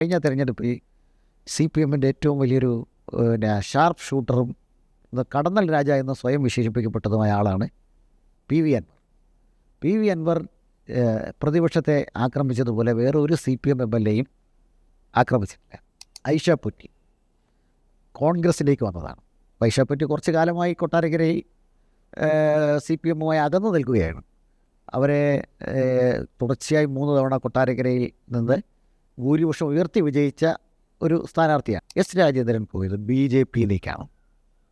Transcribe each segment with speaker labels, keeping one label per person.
Speaker 1: കഴിഞ്ഞ തെരഞ്ഞെടുപ്പിൽ C P എമ്മിന്റെ ഏറ്റവും വലിയൊരു പിന്നെ ഷാർപ്പ് ഷൂട്ടറും കടന്നൽ രാജ എന്ന് സ്വയം വിശേഷിപ്പിക്കപ്പെട്ടതുമായ ആളാണ് P V Anvar. P V Anvar പ്രതിപക്ഷത്തെ ആക്രമിച്ചതുപോലെ വേറെ ഒരു C P M M L എയും ആക്രമിച്ചിട്ടില്ല. ഐഷ പുറ്റി കോൺഗ്രസിലേക്ക് വന്നതാണ്. ഐഷ പുറ്റി കുറച്ച് കാലമായി കൊട്ടാരക്കരയിൽ സി പി എമ്മുമായി അകന്നു നിൽക്കുകയാണ്. അവരെ തുടർച്ചയായി മൂന്ന് തവണ കൊട്ടാരക്കരയിൽ നിന്ന് ഭൂരിപക്ഷം ഉയർത്തി വിജയിച്ച ഒരു സ്ഥാനാർത്ഥിയാണ് എസ് രാജേന്ദ്രൻ പോയത് ബി ജെ പിയിലേക്കാണ്.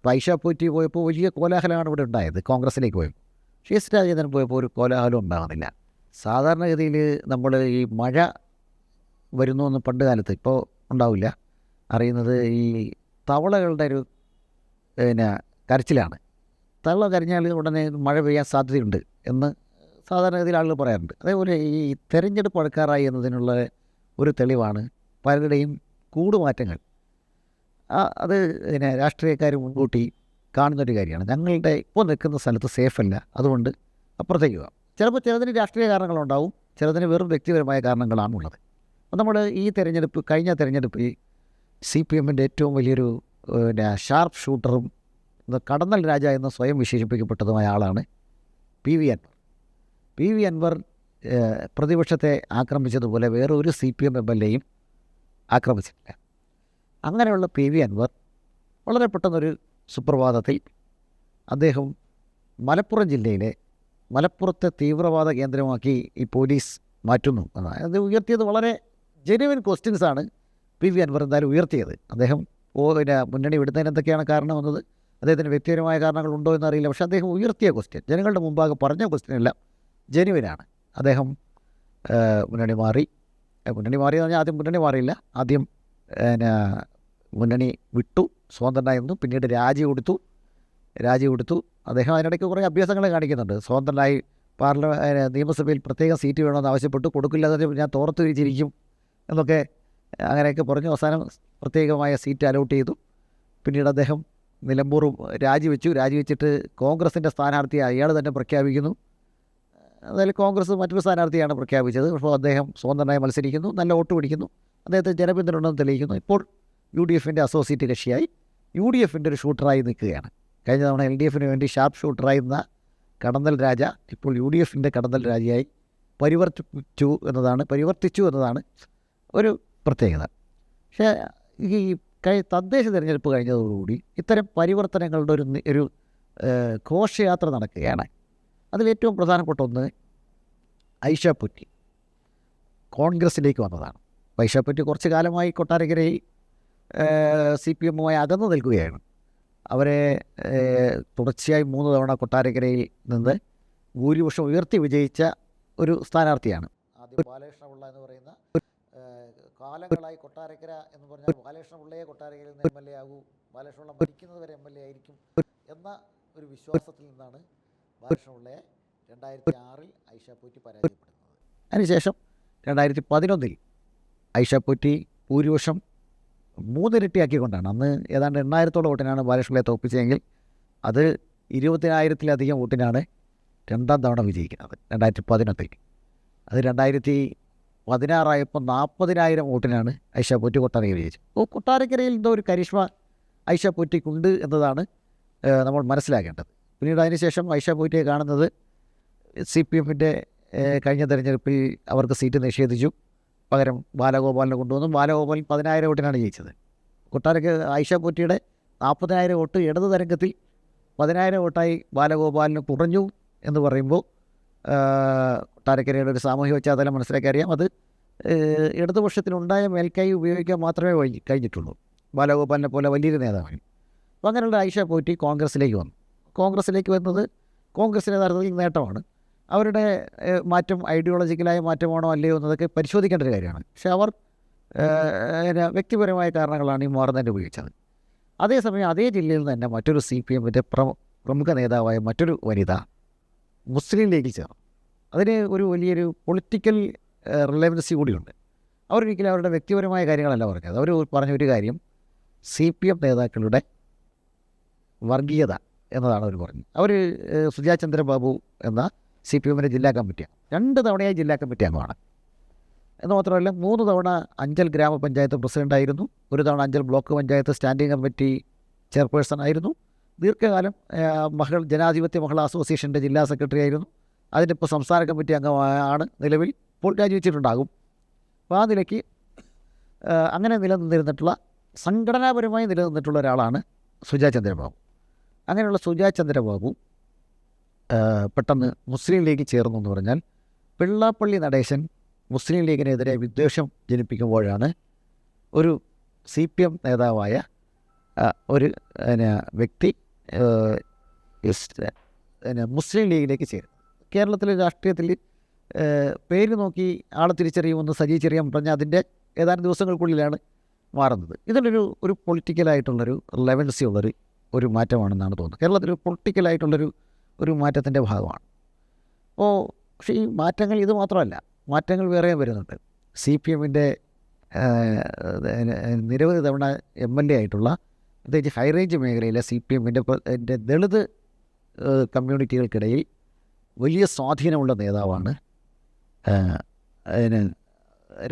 Speaker 1: പൈഷ പോറ്റി പോയപ്പോൾ വലിയ കോലാഹലമാണ് ഇവിടെ ഉണ്ടായത് കോൺഗ്രസിലേക്ക് പോയപ്പോൾ. പക്ഷേ എസ് രാജേന്ദ്രൻ പോയപ്പോൾ ഒരു കോലാഹലം ഉണ്ടാകുന്നില്ല സാധാരണഗതിയിൽ നമ്മൾ ഈ മഴ വരുന്നു എന്ന് പണ്ട് കാലത്ത് ഇപ്പോൾ ഉണ്ടാവില്ല. അറിയുന്നത് ഈ തവളകളുടെ ഒരു പിന്നെ കരച്ചിലാണ്. തവള കരഞ്ഞാൽ ഉടനെ മഴ പെയ്യാൻ സാധ്യതയുണ്ട് എന്ന് സാധാരണഗതിയിൽ ആളുകൾ പറയാറുണ്ട്. അതേപോലെ ഈ തെരഞ്ഞെടുപ്പ് അടുക്കാറായി എന്നതിനുള്ള ഒരു തെളിവാണ്. പലരുടെയും കൂടുമാറ്റങ്ങൾ. അത് പിന്നെ രാഷ്ട്രീയക്കാർ മുൻകൂട്ടി കാണുന്നൊരു കാര്യമാണ്. ഞങ്ങളുടെ ഇപ്പോൾ നിൽക്കുന്ന സ്ഥലത്ത് സേഫല്ല. അതുകൊണ്ട് അപ്പുറത്തേക്ക് പോകാം. ചിലപ്പോൾ ചിലതിന് രാഷ്ട്രീയ കാരണങ്ങളുണ്ടാവും. ചിലതിന് വെറും വ്യക്തിപരമായ കാരണങ്ങളാണ് ഉള്ളത് അപ്പോൾ നമ്മൾ ഈ തെരഞ്ഞെടുപ്പ് കഴിഞ്ഞ തെരഞ്ഞെടുപ്പിൽ സി പി എമ്മിന്റെ ഏറ്റവും വലിയൊരു പിന്നെ ഷാർപ്പ് ഷൂട്ടറും കടന്നൽ രാജ എന്ന് സ്വയം വിശേഷിപ്പിക്കപ്പെട്ടതുമായ ആളാണ് P V Anvar. P V Anvar പ്രതിപക്ഷത്തെ ആക്രമിച്ചതുപോലെ വേറെ ഒരു C P M M L എയും ആക്രമിച്ചിട്ടില്ല. അങ്ങനെയുള്ള പി വി അൻവർ വളരെ പെട്ടെന്നൊരു സുപ്രഭാതത്തിൽ അദ്ദേഹം മലപ്പുറം ജില്ലയിലെ മലപ്പുറത്തെ തീവ്രവാദ കേന്ദ്രമാക്കി ഈ പോലീസ് മാറ്റുന്നു എന്നാണ്. അത് ഉയർത്തിയത് വളരെ ജെനുവിൻ ക്വസ്റ്റ്യൻസാണ് പി വി അൻവർ എന്തായാലും ഉയർത്തിയത്. അദ്ദേഹം ഓ പിന്നെ മുന്നണി വിടുന്നതിന് എന്തൊക്കെയാണ് കാരണം എന്നത് അദ്ദേഹത്തിന് വ്യക്തിപരമായ കാരണങ്ങളുണ്ടോ എന്നറിയില്ല. പക്ഷേ അദ്ദേഹം ഉയർത്തിയ ക്വസ്റ്റ്യൻ ജനങ്ങളുടെ മുമ്പാകെ പറഞ്ഞ ക്വസ്റ്റ്യൻ എല്ലാം ജെനുവിനാണ് അദ്ദേഹം മുന്നണി മാറി. മുന്നണി മാറി എന്ന് പറഞ്ഞാൽ ആദ്യം മുന്നണി മാറിയില്ല. ആദ്യം പിന്നെ മുന്നണി വിട്ടു സ്വതന്ത്രനായിരുന്നു പിന്നീട് രാജി കൊടുത്തു. രാജി കൊടുത്തു. അദ്ദേഹം അതിനിടയ്ക്ക് കുറേ അഭ്യാസങ്ങൾ കാണിക്കുന്നുണ്ട്. സ്വതന്ത്രനായി പാർലമെ നിയമസഭയിൽ പ്രത്യേക സീറ്റ് വേണമെന്ന് ആവശ്യപ്പെട്ടു. കൊടുക്കില്ലാതെ ഞാൻ തോർത്ത് വിരിച്ചിരിക്കും എന്നൊക്കെ അങ്ങനെയൊക്കെ പറഞ്ഞു. അവസാനം പ്രത്യേകമായ സീറ്റ് അലോട്ട് ചെയ്തു. പിന്നീട് അദ്ദേഹം നിലമ്പൂർ രാജിവെച്ചു. രാജിവെച്ചിട്ട് കോൺഗ്രസിന്റെ സ്ഥാനാർത്ഥിയെ അയാൾ തന്നെ പ്രഖ്യാപിക്കുന്നു. അതായത് കോൺഗ്രസ് മറ്റൊരു സ്ഥാനാർത്ഥിയാണ് പ്രഖ്യാപിച്ചത്. അപ്പോൾ അദ്ദേഹം സ്വതന്ത്രനായി മത്സരിക്കുന്നു നല്ല വോട്ട് പിടിക്കുന്നു. അദ്ദേഹത്തെ ജനപിന്തുണ തെളിയിക്കുന്നു. ഇപ്പോൾ യു ഡി എഫിന്റെ അസോസിയേറ്റ് കക്ഷിയായി യു ഡി എഫിന്റെ ഒരു ഷൂട്ടറായി നിൽക്കുകയാണ്. കഴിഞ്ഞ തവണ എൽ ഡി എഫിന് വേണ്ടി ഷാർപ്പ് ഷൂട്ടറായിരുന്ന കടന്നൽ രാജ ഇപ്പോൾ യു ഡി എഫിന്റെ കടന്നൽ രാജയായി പരിവർത്തിച്ചു എന്നതാണ് പരിവർത്തിച്ചു എന്നതാണ് ഒരു പ്രത്യേകത. പക്ഷേ ഈ കഴി തദ്ദേശ തിരഞ്ഞെടുപ്പ് കഴിഞ്ഞതോടുകൂടി ഇത്തരം പരിവർത്തനങ്ങളുടെ ഒരു ഒരു ഘോഷയാത്ര നടക്കുകയാണ്. അതിലേറ്റവും പ്രധാനപ്പെട്ട ഒന്ന് ഐഷ പുറ്റി. കോൺഗ്രസ്സിലേക്ക് വന്നതാണ്. ഐഷ പുറ്റി കുറച്ച് കാലമായി കൊട്ടാരക്കരയിൽ സി പി എമ്മുമായി അകന്നു നിൽക്കുകയാണ്. അവരെ തുടർച്ചയായി മൂന്ന് തവണ കൊട്ടാരക്കരയിൽ നിന്ന് ഭൂരിപക്ഷം ഉയർത്തി വിജയിച്ച ഒരു സ്ഥാനാർത്ഥിയാണ്. എന്ന് പറയുന്ന കാലങ്ങളായി കൊട്ടാരക്കര എന്ന് പറഞ്ഞാൽ ബാലകൃഷ്ണപിള്ളയെ കൊട്ടാരക്കരയിൽ നിന്ന് എം എൽ എ ആകൂ ബാലകൃഷ്ണപിള്ള മരിക്കുന്നത് വരെ എം എൽ എ ആയിരിക്കും എന്ന ഒരു വിശ്വാസത്തിൽ നിന്നാണ് ബാലകൃഷ്ണപിള്ളയെ രണ്ടായിരത്തി ആറിൽ ഐഷ പോറ്റി പരാജയപ്പെടുന്നത്. അതിനുശേഷം രണ്ടായിരത്തി പതിനൊന്നിൽ ഐഷാപ്പൂറ്റി പോറ്റി ഭൂരിപക്ഷം മൂന്നിരട്ടിയാക്കിക്കൊണ്ടാണ്. അന്ന് ഏതാണ്ട് എണ്ണായിരത്തോളം വോട്ടിനാണ് ബാലകൃഷ്ണപിള്ളയെ തോൽപ്പിച്ചതെങ്കിൽ അത് ഇരുപത്തിനായിരത്തിലധികം വോട്ടിനാണ് രണ്ടാം തവണ വിജയിക്കുന്നത് രണ്ടായിരത്തി പതിനൊന്നിൽ അത് രണ്ടായിരത്തി പതിനാറായപ്പോൾ നാൽപ്പതിനായിരം വോട്ടിനാണ് ഐഷ പോറ്റി വിജയിച്ചത്. അപ്പോൾ കൊട്ടാരക്കരയിൽ എന്തോ ഒരു കരിഷ്മ ഐഷ എന്നതാണ് നമ്മൾ മനസ്സിലാക്കേണ്ടത്. പിന്നീട് അതിനുശേഷം ഐഷ പോറ്റിയെ കാണുന്നത് സി പി എമ്മിന്റെ കഴിഞ്ഞ തെരഞ്ഞെടുപ്പിൽ അവർക്ക് സീറ്റ് നിഷേധിച്ചു. പകരം ബാലഗോപാലിനെ കൊണ്ടുവന്നു. ബാലഗോപാൽ പതിനായിരം വോട്ടിനാണ് ജയിച്ചത്. കൊട്ടാരക്ക് ഐഷ പോറ്റിയുടെ നാൽപ്പതിനായിരം വോട്ട് ഇടത് തരംഗത്തിൽ പതിനായിരം വോട്ടായി ബാലഗോപാലിന് കുറഞ്ഞു എന്ന് പറയുമ്പോൾ കൊട്ടാരക്കരയുടെ ഒരു സാമൂഹ്യ പശ്ചാത്തലം മനസ്സിലാക്കി അറിയാം. അത് ഇടതുപക്ഷത്തിനുണ്ടായ മേൽക്കൈ ഉപയോഗിക്കാൻ മാത്രമേ കഴിഞ്ഞിട്ടുള്ളൂ. ബാലഗോപാലിനെ പോലെ വലിയൊരു നേതാവിന്. അപ്പോൾ അങ്ങനെയുള്ള ഐഷ പോറ്റി കോൺഗ്രസ്സിലേക്ക് വന്നു. കോൺഗ്രസ്സിലേക്ക് വരുന്നത് കോൺഗ്രസ്സിന് യഥാർത്ഥത്തിൽ നേട്ടമാണ്. അവരുടെ മാറ്റം ഐഡിയോളജിക്കലായ മാറ്റമാണോ അല്ലയോ എന്നതൊക്കെ പരിശോധിക്കേണ്ട ഒരു കാര്യമാണ്. പക്ഷേ അവർ വ്യക്തിപരമായ കാരണങ്ങളാണ് ഈ മാറുന്നതിന് ഉപയോഗിച്ചത്. അതേസമയം അതേ ജില്ലയിൽ നിന്ന് തന്നെ മറ്റൊരു സി പി എമ്മിന്റെ പ്രമുഖ നേതാവായ മറ്റൊരു വനിത മുസ്ലിം ലീഗിൽ ചേർന്നു. അതിന് ഒരു വലിയൊരു പൊളിറ്റിക്കൽ റിലവൻസി കൂടിയുണ്ട്. അവരൊരിക്കലും അവരുടെ വ്യക്തിപരമായ കാര്യങ്ങളല്ല പറഞ്ഞത്. അവർ പറഞ്ഞ ഒരു കാര്യം സി പി എം നേതാക്കളുടെ വർഗീയത എന്നതാണ് അവർ പറഞ്ഞത്. അവർ സുജാ ചന്ദ്രബാബു എന്ന സി പി എമ്മിന്റെ ജില്ലാ കമ്മിറ്റിയാണ്. രണ്ട് തവണയായി ജില്ലാ കമ്മിറ്റി അംഗമാണ്. എന്ന് മാത്രമല്ല മൂന്ന് തവണ അഞ്ചൽ ഗ്രാമപഞ്ചായത്ത് പ്രസിഡന്റായിരുന്നു ഒരു തവണ Anchal block panchayat standing committee chairperson ആയിരുന്നു. ദീർഘകാലം മഹൾ ജനാധിപത്യ മഹിളാ അസോസിയേഷന്റെ ജില്ലാ സെക്രട്ടറി ആയിരുന്നു. അതിന്റെ ഇപ്പോൾ സംസ്ഥാന കമ്മിറ്റി അംഗമാണ് നിലവിൽ. ഇപ്പോൾ രാജിവെച്ചിട്ടുണ്ടാകും. അപ്പോൾ ആ നിലയ്ക്ക് അങ്ങനെ നിലനിന്നിരുന്നിട്ടുള്ള സംഘടനാപരമായി നിലനിന്നിട്ടുള്ള ഒരാളാണ് സുജാ ചന്ദ്രബാബു അങ്ങനെയുള്ള സുജാ ചന്ദ്രബാബു പെട്ടെന്ന് മുസ്ലിം ലീഗ് ചേർന്നു എന്ന് പറഞ്ഞാൽ വെള്ളാപ്പള്ളി നടേശൻ മുസ്ലിം ലീഗിനെതിരെ വിദ്വേഷം ജനിപ്പിക്കുമ്പോഴാണ് ഒരു സി പി എം നേതാവായ ഒരു വ്യക്തി മുസ്ലിം ലീഗിലേക്ക് ചേരുന്നത്. കേരളത്തിലെ രാഷ്ട്രീയത്തിൽ പേര് നോക്കി ആളെ തിരിച്ചറിയുമെന്ന് സജി ചെറിയാൻ പറഞ്ഞ അതിന്റെ ഏതാനും ദിവസങ്ങൾക്കുള്ളിലാണ് മാറുന്നത്. ഇതിനൊരു ഒരു പൊളിറ്റിക്കലായിട്ടുള്ളൊരു റിലവൻസി ഉള്ളൊരു ഒരു മാറ്റമാണെന്നാണ് തോന്നുന്നത്. കേരളത്തിൽ പൊളിറ്റിക്കലായിട്ടുള്ളൊരു ഒരു മാറ്റത്തിന്റെ ഭാഗമാണ്. അപ്പോൾ പക്ഷേ ഈ മാറ്റങ്ങൾ ഇത് മാത്രമല്ല മാറ്റങ്ങൾ വേറെയും വരുന്നുണ്ട്. സി പി എമ്മിന്റെ നിരവധി തവണ എം എൽ എ ആയിട്ടുള്ള പ്രത്യേകിച്ച് ഹൈറേഞ്ച് മേഖലയിലെ സി പി എമ്മിന്റെ ദളിത് കമ്മ്യൂണിറ്റികൾക്കിടയിൽ വലിയ സ്വാധീനമുള്ള നേതാവാണ്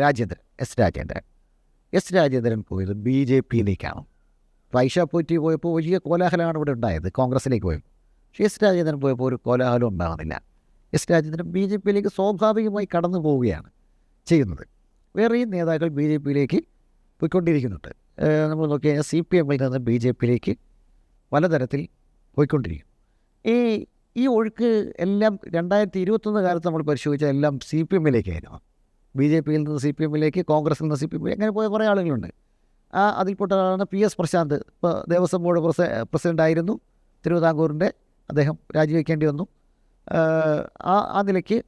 Speaker 1: രാജേന്ദ്രൻ എസ് രാജേന്ദ്രൻ. എസ് രാജേന്ദ്രൻ പോയത് ബി ജെ പിയിലേക്കാണ് പൈസ പോറ്റി പോയപ്പോൾ വലിയ കോലാഹലമാണ് ഇവിടെ ഉണ്ടായത് കോൺഗ്രസിലേക്ക് പോയപ്പോൾ. പക്ഷേ എസ് രാജേന്ദ്രൻ പോയപ്പോൾ ഒരു കോലാഹലം ഉണ്ടാകുന്നില്ല. എസ് രാജേന്ദ്രൻ ബി ജെ പിയിലേക്ക് സ്വാഭാവികമായി കടന്നു പോവുകയാണ് ചെയ്യുന്നത്. വേറെയും നേതാക്കൾ ബി ജെ പിയിലേക്ക് പോയിക്കൊണ്ടിരിക്കുന്നുണ്ട്. നമ്മൾ നോക്കിയാൽ സി പി എമ്മിൽ നിന്ന് ബി ജെ പിയിലേക്ക് പലതരത്തിൽ പോയിക്കൊണ്ടിരിക്കും ഈ ഈ ഒഴുക്ക് എല്ലാം രണ്ടായിരത്തി ഇരുപത്തൊന്ന് കാലത്ത് നമ്മൾ പരിശോധിച്ചാൽ എല്ലാം സി പി എമ്മിലേക്കായിരുന്നു. ബി ജെ പിയിൽ നിന്ന് സി പി എമ്മിലേക്ക് കോൺഗ്രസിൽ നിന്ന് സി പി എമ്മിലേക്ക് അങ്ങനെ പോയ കുറേ ആളുകളുണ്ട്. ആ അതിൽപ്പെട്ടതാണ് പി എസ് പ്രശാന്ത്. ഇപ്പോൾ ദേവസ്വം ബോർഡ് പ്രസ പ്രസിഡന്റായിരുന്നു തിരുവിതാംകൂറിന്റെ. അദ്ദേഹം രാജിവെക്കേണ്ടി വന്നു. ആ ആ നിലയ്ക്ക്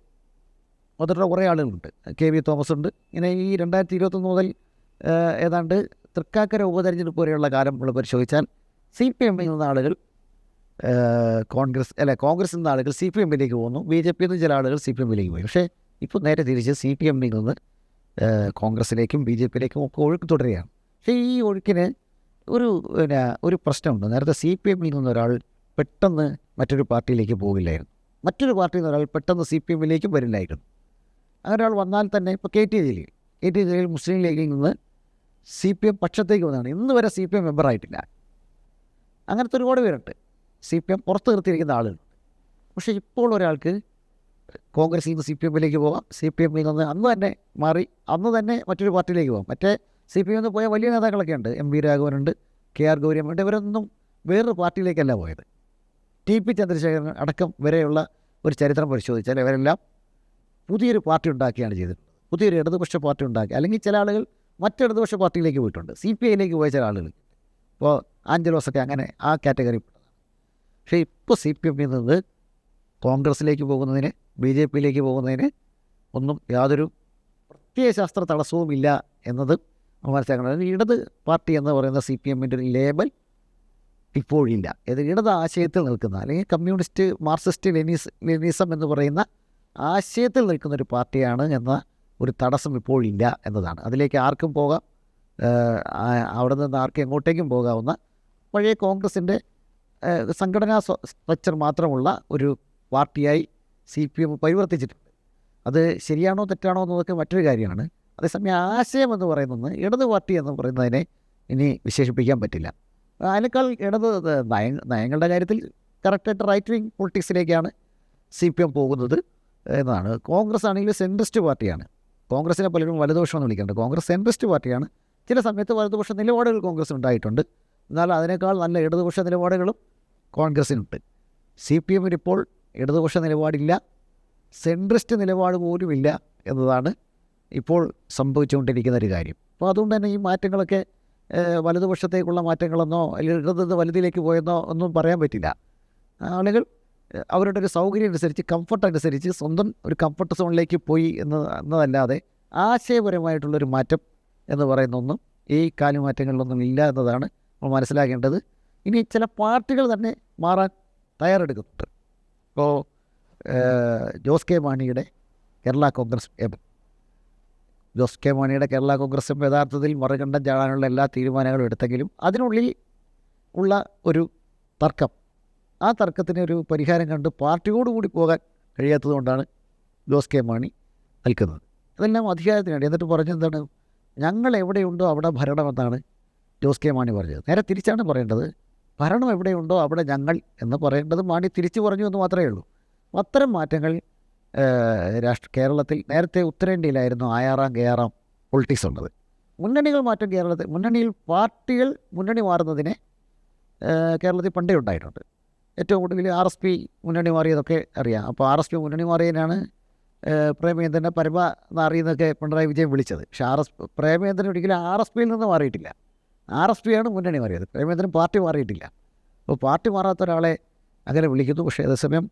Speaker 1: വന്നിട്ടുള്ള കുറേ ആളുകളുണ്ട്. കെ വി തോമസ് ഉണ്ട്. ഇങ്ങനെ ഈ രണ്ടായിരത്തി ഇരുപത്തൊന്ന് മുതൽ ഏതാണ്ട് തൃക്കാക്കര ഉപതെരഞ്ഞെടുപ്പ് വരെയുള്ള കാലം നമ്മൾ പരിശോധിച്ചാൽ സി പി എമ്മിൽ നിന്ന ആളുകൾ കോൺഗ്രസ് അല്ല കോൺഗ്രസ് നിന്ന് ആളുകൾ സി പി എമ്മിലേക്ക് പോകുന്നു. ബി ജെ പിയിൽ നിന്ന് ചില ആളുകൾ സി പി എമ്മിലേക്ക് പോയി. പക്ഷേ ഇപ്പോൾ നേരെ തിരിച്ച് സി പി എമ്മിൽ നിന്ന് കോൺഗ്രസിലേക്കും ബി ജെ പിയിലേക്കും ഒക്കെ ഒഴുക്ക് തുടരുകയാണ്. പക്ഷേ ഈ ഒഴുക്കിന് ഒരു പിന്നെ ഒരു പ്രശ്നമുണ്ട്. നേരത്തെ സി പി എമ്മിൽ നിന്ന് ഒരാൾ പെട്ടെന്ന് മറ്റൊരു പാർട്ടിയിലേക്ക് പോകില്ലായിരുന്നു. മറ്റൊരു പാർട്ടിയിൽ നിന്ന് ഒരാൾ പെട്ടെന്ന് സി പി എമ്മിലേക്കും വരില്ലായിരുന്നു. അങ്ങനെ ഒരാൾ വന്നാൽ തന്നെ ഇപ്പോൾ K T Jaleel K T Jaleel മുസ്ലിം ലീഗിൽ നിന്ന് സി പി എം പക്ഷത്തേക്ക് വന്നതാണ്. ഇന്ന് വരെ സി പി എം മെമ്പറായിട്ടില്ല അങ്ങനത്തെ ഒരുപാട് പേരുണ്ട്. സി പി എം പുറത്ത് നിർത്തിയിരിക്കുന്ന ആളുകളുണ്ട് പക്ഷേ ഇപ്പോൾ ഒരാൾക്ക് കോൺഗ്രസിൽ നിന്ന് സി പി എമ്മിലേക്ക് പോകാം സി പി എമ്മിൽ നിന്ന് അന്ന് തന്നെ മാറി അന്ന് തന്നെ മറ്റൊരു പാർട്ടിയിലേക്ക് പോകാം മറ്റേ സി പി എമ്മിൽ പോയ വലിയ നേതാക്കളൊക്കെ ഉണ്ട്. എം വി രാഘവനുണ്ട് കെ ആർ ഗൗരിയമ്മയുണ്ട് ഇവരൊന്നും വേറൊരു പാർട്ടിയിലേക്കല്ല പോയത്. ടി പി ചന്ദ്രശേഖരൻ അടക്കം വരെയുള്ള ഒരു ചരിത്രം പരിശോധിച്ചാൽ ഇവരെല്ലാം പുതിയൊരു പാർട്ടി ഉണ്ടാക്കിയാണ് ചെയ്തിട്ടുള്ളത്. പുതിയൊരു ഇടതുപക്ഷ പാർട്ടി ഉണ്ടാക്കി. അല്ലെങ്കിൽ ചില ആളുകൾ മറ്റ് ഇടതുപക്ഷ പാർട്ടിയിലേക്ക് പോയിട്ടുണ്ട്. സി പി ഐയിലേക്ക് പോയ ചില ആളുകൾ. ഇപ്പോൾ ആഞ്ചലോസൊക്കെ അങ്ങനെ ആ കാറ്റഗറി പക്ഷേ ഇപ്പോൾ സി പി എമ്മിൽ നിന്ന് കോൺഗ്രസിലേക്ക് പോകുന്നതിന് ബി ജെ പിയിലേക്ക് പോകുന്നതിന് ഒന്നും യാതൊരു പ്രത്യയശാസ്ത്ര തടസ്സവും ഇല്ല എന്നത് മനസ്സിലാക്കണം ഇടത് പാർട്ടി എന്ന് പറയുന്ന സി പി എമ്മിന്റെ ലേബൽ ഇപ്പോഴില്ല ഇത് ഇടത് ആശയത്തിൽ നിൽക്കുന്ന അല്ലെങ്കിൽ കമ്മ്യൂണിസ്റ്റ് മാർക്സിസ്റ്റ് ലെനീസ് ലെനീസം എന്ന് പറയുന്ന ആശയത്തിൽ നിൽക്കുന്ന ഒരു പാർട്ടിയാണ് എന്ന ഒരു തടസ്സം ഇപ്പോഴില്ല എന്നതാണ്. അതിലേക്ക് ആർക്കും പോകാം. അവിടെ നിന്ന് ആർക്കും എങ്ങോട്ടേക്കും പോകാവുന്ന പഴയ കോൺഗ്രസിന്റെ സംഘടനാ സ്ട്രക്ചർ മാത്രമുള്ള ഒരു പാർട്ടിയായി സി പി എം പരിവർത്തിച്ചിട്ടുണ്ട്. അത് ശരിയാണോ തെറ്റാണോ എന്നതൊക്കെ മറ്റൊരു കാര്യമാണ്. അതേസമയം ആശയം എന്ന് പറയുന്നത് ഇടത് പാർട്ടി എന്ന് പറയുന്നതിനെ ഇനി വിശേഷിപ്പിക്കാൻ പറ്റില്ല. അതിനേക്കാൾ ഇടത് നയ നയങ്ങളുടെ കാര്യത്തിൽ കറക്റ്റായിട്ട് റൈറ്റ് വിങ് പൊളിറ്റിക്സിലേക്കാണ് സി പി എം പോകുന്നത് എന്നതാണ് കോൺഗ്രസ് ആണെങ്കിൽ സെൻട്രിസ്റ്റ് പാർട്ടിയാണ്. കോൺഗ്രസിനെ പലരും വലതുപക്ഷം എന്ന് വിളിക്കുന്നുണ്ട് കോൺഗ്രസ് സെൻട്രിസ്റ്റ് പാർട്ടിയാണ്. ചില സമയത്ത് വലതുപക്ഷ നിലപാടുകൾ കോൺഗ്രസ് ഉണ്ടായിട്ടുണ്ട്. എന്നാൽ അതിനേക്കാൾ നല്ല ഇടതുപക്ഷ നിലപാടുകളും കോൺഗ്രസിനുണ്ട്. സി പി എമ്മിനിപ്പോൾ ഇടതുപക്ഷ നിലപാടില്ല. സെൻട്രിസ്റ്റ് നിലപാട് പോലുമില്ല എന്നതാണ് ഇപ്പോൾ സംഭവിച്ചുകൊണ്ടിരിക്കുന്ന ഒരു കാര്യം. അപ്പോൾ അതുകൊണ്ട് തന്നെ ഈ മാറ്റങ്ങളൊക്കെ വലതുപക്ഷത്തേക്കുള്ള മാറ്റങ്ങളെന്നോ അല്ലെങ്കിൽ ഇടത് വലുതിലേക്ക് പോയെന്നോ ഒന്നും പറയാൻ പറ്റില്ല. ആളുകൾ അവരുടെ ഒരു സൗകര്യം അനുസരിച്ച് കംഫർട്ട് അനുസരിച്ച് സ്വന്തം ഒരു കംഫർട്ട് സോണിലേക്ക് പോയി എന്ന് എന്നതല്ലാതെ ആശയപരമായിട്ടുള്ളൊരു മാറ്റം എന്ന് പറയുന്ന ഒന്നും ഈ കാലുമാറ്റങ്ങളിലൊന്നും ഇല്ല എന്നതാണ് നമ്മൾ മനസ്സിലാക്കേണ്ടത്. ഇനി ചില പാർട്ടികൾ തന്നെ മാറാൻ തയ്യാറെടുക്കുന്നുണ്ട്. ഇപ്പോൾ ജോസ് കെ മാണിയുടെ കേരള കോൺഗ്രസ് എം. ജോസ് കെ മോണിയുടെ കേരള കോൺഗ്രസും യഥാർത്ഥത്തിൽ മറുകണ്ഠം ചാടാനുള്ള എല്ലാ തീരുമാനങ്ങളും എടുത്തെങ്കിലും അതിനുള്ളിൽ ഉള്ള ഒരു തർക്കം ആ തർക്കത്തിന് ഒരു പരിഹാരം കണ്ട് പാർട്ടിയോടുകൂടി പോകാൻ കഴിയാത്തതുകൊണ്ടാണ് ജോസ് കെ മാണി നിൽക്കുന്നത്. അതെല്ലാം അധികാരത്തിന് വേണ്ടി എന്നിട്ട് പറഞ്ഞത് എന്താണ്? ഞങ്ങൾ എവിടെയുണ്ടോ അവിടെ ഭരണമെന്നാണ് ജോസ് കെ മാണി പറഞ്ഞത്. നേരെ തിരിച്ചാണ് പറയേണ്ടത്. ഭരണം എവിടെയുണ്ടോ അവിടെ ഞങ്ങൾ എന്ന് പറയേണ്ടത് മാണി തിരിച്ചു പറഞ്ഞു എന്ന് മാത്രമേ ഉള്ളൂ. അത്തരം മാറ്റങ്ങൾ രാഷ്ട്ര കേരളത്തിൽ നേരത്തെ ഉത്തരേന്ത്യയിലായിരുന്നു ആയാറാം കെയാറാം പൊളിറ്റിക്സ് ഉള്ളത്. മുന്നണികൾ മാറ്റം കേരളത്തിൽ മുന്നണിയിൽ പാർട്ടികൾ മുന്നണി മാറുന്നതിനെ കേരളത്തിൽ പണ്ടേ ഉണ്ടായിട്ടുണ്ട്. ഏറ്റവും കൂടുതൽ ആർ എസ് പി മുന്നണി മാറിയതൊക്കെ അറിയാം. അപ്പോൾ ആർ എസ് പി മുന്നണി മാറിയതിനാണ് പ്രേമേന്ദ്രന്റെ പരമ നാറിയെന്നൊക്കെ പിണറായി വിജയൻ വിളിച്ചത്. പക്ഷേ ആർ എസ് പ്രേമേന്ദ്രൻ ഒരിക്കലും ആർ എസ് പിയിൽ നിന്ന് മാറിയിട്ടില്ല. ആർ എസ് പി ആണ് മുന്നണി മാറിയത്. പ്രേമേന്ദ്രൻ പാർട്ടി മാറിയിട്ടില്ല. അപ്പോൾ പാർട്ടി മാറാത്ത ഒരാളെ അങ്ങനെ വിളിക്കുന്നു. പക്ഷേ അതേസമയം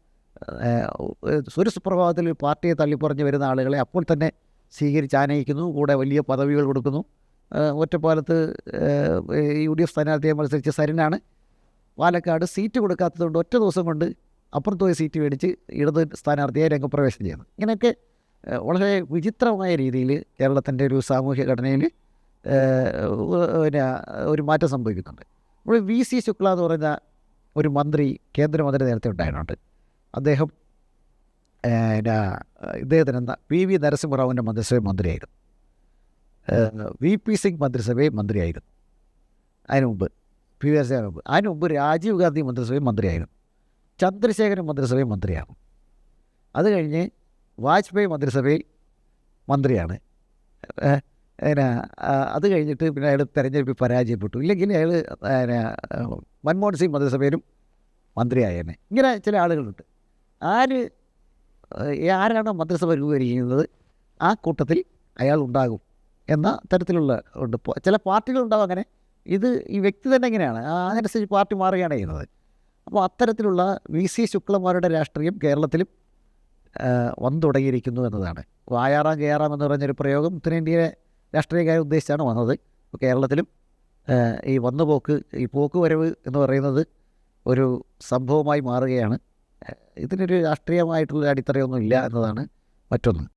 Speaker 1: ഒരു സുപ്രഭാതത്തിൽ പാർട്ടിയെ തള്ളിപ്പറഞ്ഞ് വരുന്ന ആളുകളെ അപ്പോൾ തന്നെ സ്വീകരിച്ച് ആനയിക്കുന്നു. കൂടെ വലിയ പദവികൾ കൊടുക്കുന്നു. ഒറ്റപ്പാലത്ത് യു ഡി എഫ് സ്ഥാനാർത്ഥിയെ മത്സരിച്ച സരിനാണ് പാലക്കാട് സീറ്റ് കൊടുക്കാത്തതുകൊണ്ട് ഒറ്റ ദിവസം കൊണ്ട് അപ്പുറത്ത് പോയി സീറ്റ് മേടിച്ച് ഇടത് സ്ഥാനാർത്ഥിയെ രംഗപ്രവേശനം ചെയ്യുന്നു ഇങ്ങനെയൊക്കെ വളരെ വിചിത്രമായ രീതിയിൽ കേരളത്തിന്റെ ഒരു സാമൂഹ്യ ഘടനയിൽ പിന്നെ ഒരു മാറ്റം സംഭവിക്കുന്നുണ്ട്. നമ്മൾ വി സി ശുക്ല എന്ന് പറയുന്ന ഒരു മന്ത്രി കേന്ദ്രമന്ത്രി നേരത്തെ ഉണ്ടായിരുന്നുണ്ട്. അദ്ദേഹം എന്നാ ഇദ്ദേഹത്തിന് എന്താ പി വി നരസിംഹറാവുവിന്റെ മന്ത്രിസഭ മന്ത്രിയായിരുന്നു. വി പി സിംഗ് മന്ത്രിസഭയിൽ മന്ത്രിയായിരുന്നു. അതിന് മുമ്പ് പി വി നരസിംഹ മുമ്പ്. അതിന് മുമ്പ് രാജീവ് ഗാന്ധി മന്ത്രിസഭയിൽ മന്ത്രിയായിരുന്നു. ചന്ദ്രശേഖരൻ മന്ത്രിസഭയിൽ മന്ത്രിയാണ് അത് കഴിഞ്ഞ് വാജ്പേയി മന്ത്രിസഭയിൽ മന്ത്രിയാണ്. പിന്നെ അത് കഴിഞ്ഞിട്ട് പിന്നെ അയാൾ തെരഞ്ഞെടുപ്പിൽ പരാജയപ്പെട്ടു. ഇല്ലെങ്കിൽ അയാൾ പിന്നെ മൻമോഹൻ സിംഗ് മന്ത്രിസഭയിലും മന്ത്രിയായേനെ. ഇങ്ങനെ ചില ആളുകളുണ്ട്. ആര് ആരാണ് മന്ത്രിസഭ രൂപീകരിക്കുന്നത് ആ കൂട്ടത്തിൽ അയാൾ ഉണ്ടാകും എന്ന തരത്തിലുള്ള ഉണ്ട്. ചില പാർട്ടികളുണ്ടാവും അങ്ങനെ. ഇത് ഈ വ്യക്തി തന്നെ എങ്ങനെയാണ് ആ, അതിനനുസരിച്ച് പാർട്ടി മാറുകയാണ് ചെയ്യുന്നത്. അപ്പോൾ അത്തരത്തിലുള്ള വി. സി. ശുക്ലന്മാരുടെ രാഷ്ട്രീയം കേരളത്തിലും വന്നു തുടങ്ങിയിരിക്കുന്നു എന്നതാണ്. വായാറാം കയറാം എന്ന് പറഞ്ഞൊരു പ്രയോഗം ഉത്തരേന്ത്യയിലെ രാഷ്ട്രീയക്കാരെ ഉദ്ദേശിച്ചാണ് വന്നത്. ഇപ്പോൾ കേരളത്തിലും ഈ വന്നുപോക്ക് ഈ പോക്ക് വരവ് എന്ന് പറയുന്നത് ഒരു സംഭവമായി മാറുകയാണ്. ഇതിനൊരു രാഷ്ട്രീയമായിട്ടുള്ള അടിത്തറയൊന്നും ഇല്ല എന്നതാണ് മറ്റൊന്ന്.